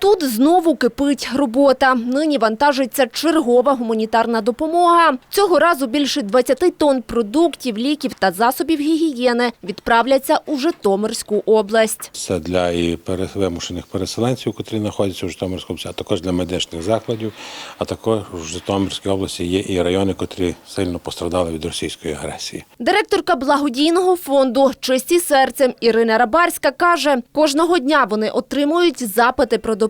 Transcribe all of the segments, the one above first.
Тут знову кипить робота. Нині вантажиться чергова гуманітарна допомога. Цього разу більше 20 тонн продуктів, ліків та засобів гігієни відправляться у Житомирську область. Це для і вимушених переселенців, котрі знаходяться у Житомирській області, а також для медичних закладів. А також в Житомирській області є і райони, котрі сильно пострадали від російської агресії. Директорка благодійного фонду «Чисті серцем» Ірина Рабарська каже, кожного дня вони отримують запити про допомогу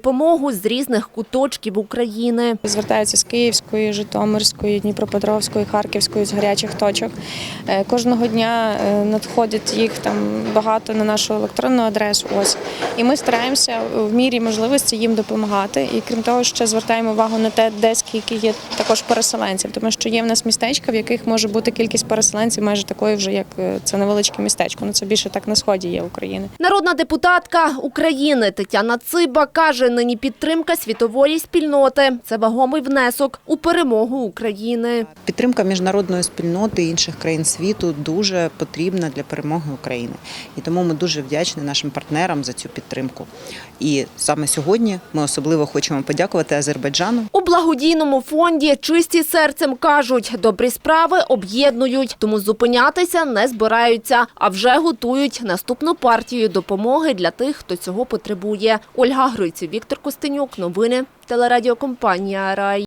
з різних куточків України. Звертаються з Київської, Житомирської, Дніпропетровської, Харківської, з гарячих точок. Е, Кожного дня е, надходять їх там багато на нашу електронну адресу. Ось і ми стараємося в мірі можливості їм допомагати. І крім того, ще звертаємо увагу на те, де скільки є також переселенців, тому що є в нас містечка, в яких може бути кількість переселенців майже такою, вже як е, це невеличке містечко. Ну це більше так на сході є України. Народна депутатка України Тетяна Циба каже, нині підтримка світової спільноти – це вагомий внесок у перемогу України. Підтримка міжнародної спільноти і інших країн світу дуже потрібна для перемоги України. І тому ми дуже вдячні нашим партнерам за цю підтримку. І саме сьогодні ми особливо хочемо подякувати Азербайджану У благодійному фонді «Чисті серцем» кажуть, добрі справи об'єднують, тому зупинятися не збираються, а вже готують наступну партію допомоги для тих, хто цього потребує. Ольга Гриців, Віктор Костенюк. Новини телерадіокомпанія «Рай».